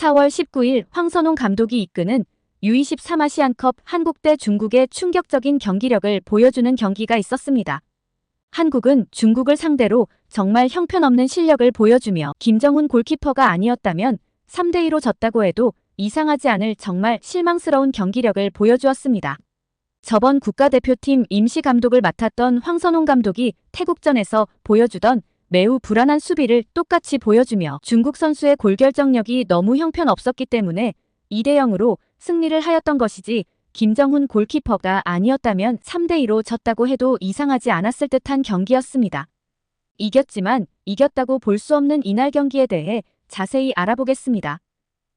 4월 19일 황선홍 감독이 이끄는 U23 아시안컵 한국 대 중국의 충격적인 경기력을 보여주는 경기가 있었습니다. 한국은 중국을 상대로 정말 형편없는 실력을 보여주며 김정훈 골키퍼가 아니었다면 3대2로 졌다고 해도 이상하지 않을 정말 실망스러운 경기력을 보여주었습니다. 저번 국가대표팀 임시 감독을 맡았던 황선홍 감독이 태국전에서 보여주던 매우 불안한 수비를 똑같이 보여주며 중국 선수의 골결정력이 너무 형편없었기 때문에 2대 0으로 승리를 하였던 것이지 김정훈 골키퍼가 아니었다면 3대2로 졌다고 해도 이상하지 않았을 듯한 경기였습니다. 이겼지만 이겼다고 볼 수 없는 이날 경기에 대해 자세히 알아보겠습니다.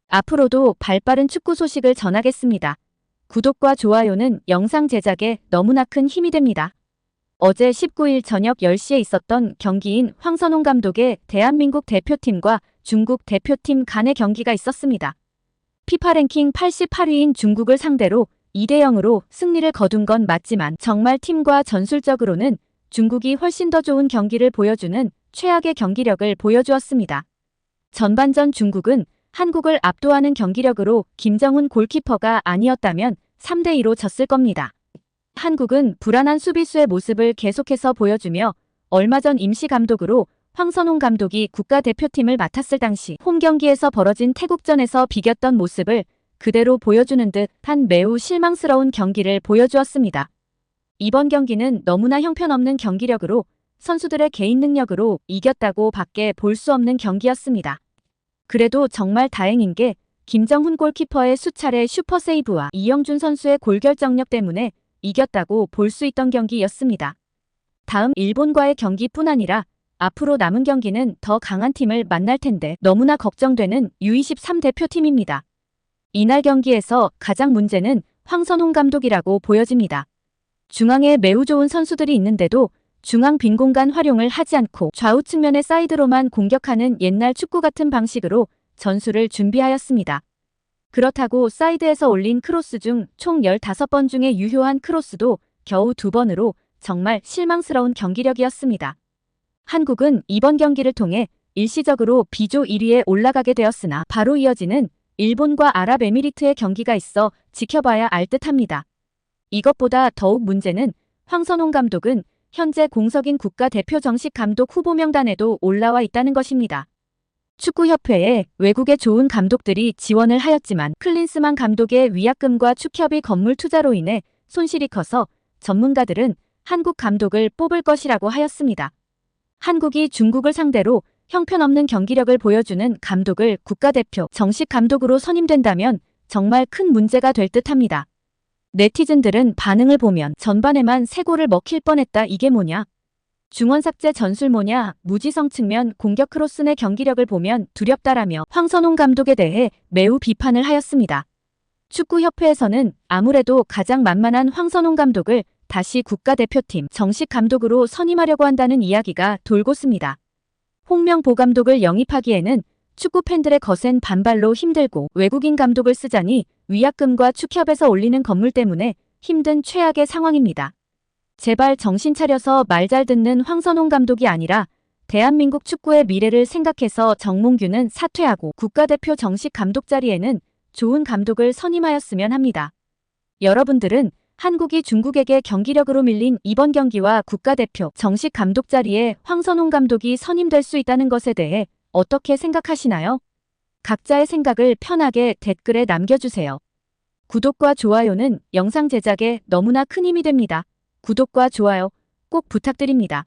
앞으로도 발빠른 축구 소식을 전하겠습니다. 구독과 좋아요는 영상 제작에 너무나 큰 힘이 됩니다. 어제 19일 저녁 10시에 있었던 경기인 황선홍 감독의 대한민국 대표팀과 중국 대표팀 간의 경기가 있었습니다. 피파 랭킹 88위인 중국을 상대로 2대 0으로 승리를 거둔 건 맞지만 정말 팀과 전술적으로는 중국이 훨씬 더 좋은 경기를 보여주는 최악의 경기력을 보여주었습니다. 전반전 중국은 한국을 압도하는 경기력으로 김정훈 골키퍼가 아니었다면 3대2로 졌을 겁니다. 한국은 불안한 수비수의 모습을 계속해서 보여주며 얼마 전 임시 감독으로 황선홍 감독이 국가대표팀을 맡았을 당시 홈 경기에서 벌어진 태국전에서 비겼던 모습을 그대로 보여주는 듯한 매우 실망스러운 경기를 보여주었습니다. 이번 경기는 너무나 형편없는 경기력으로 선수들의 개인 능력으로 이겼다고 밖에 볼 수 없는 경기였습니다. 그래도 정말 다행인 게 김정훈 골키퍼의 수차례 슈퍼세이브와 이영준 선수의 골결정력 때문에 이겼다고 볼 수 있던 경기였습니다. 다음 일본과의 경기뿐 아니라 앞으로 남은 경기는 더 강한 팀을 만날 텐데 너무나 걱정되는 U23 대표팀입니다. 이날 경기에서 가장 문제는 황선홍 감독이라고 보여집니다. 중앙에 매우 좋은 선수들이 있는데도 중앙 빈 공간 활용을 하지 않고 좌우 측면의 사이드로만 공격하는 옛날 축구 같은 방식으로 전술을 준비하였습니다. 그렇다고 사이드에서 올린 크로스 중 총 15번 중에 유효한 크로스도 겨우 2번으로 정말 실망스러운 경기력이었습니다. 한국은 이번 경기를 통해 일시적으로 B조 1위에 올라가게 되었으나 바로 이어지는 일본과 아랍에미리트의 경기가 있어 지켜봐야 알 듯합니다. 이것보다 더욱 문제는 황선홍 감독은 현재 공석인 국가대표 정식 감독 후보 명단에도 올라와 있다는 것입니다. 축구협회에 외국의 좋은 감독들이 지원을 하였지만 클린스만 감독의 위약금과 축협의 건물 투자로 인해 손실이 커서 전문가들은 한국 감독을 뽑을 것이라고 하였습니다. 한국이 중국을 상대로 형편없는 경기력을 보여주는 감독을 국가대표 정식 감독으로 선임된다면 정말 큰 문제가 될 듯합니다. 네티즌들은 반응을 보면 전반에만 세 골을 먹힐 뻔했다 이게 뭐냐? 중원 삭제 전술 뭐냐? 무지성 측면 공격 크로스 내 경기력을 보면 두렵다라며 황선홍 감독에 대해 매우 비판을 하였습니다. 축구협회에서는 아무래도 가장 만만한 황선홍 감독을 다시 국가대표팀 정식 감독으로 선임하려고 한다는 이야기가 돌고습니다. 홍명보 감독을 영입하기에는 축구 팬들의 거센 반발로 힘들고 외국인 감독을 쓰자니 위약금과 축협에서 올리는 건물 때문에 힘든 최악의 상황입니다. 제발 정신 차려서 말 잘 듣는 황선홍 감독이 아니라 대한민국 축구의 미래를 생각해서 정몽규는 사퇴하고 국가대표 정식 감독 자리에는 좋은 감독을 선임하였으면 합니다. 여러분들은 한국이 중국에게 경기력으로 밀린 이번 경기와 국가대표 정식 감독 자리에 황선홍 감독이 선임될 수 있다는 것에 대해 어떻게 생각하시나요? 각자의 생각을 편하게 댓글에 남겨주세요. 구독과 좋아요는 영상 제작에 너무나 큰 힘이 됩니다. 구독과 좋아요 꼭 부탁드립니다.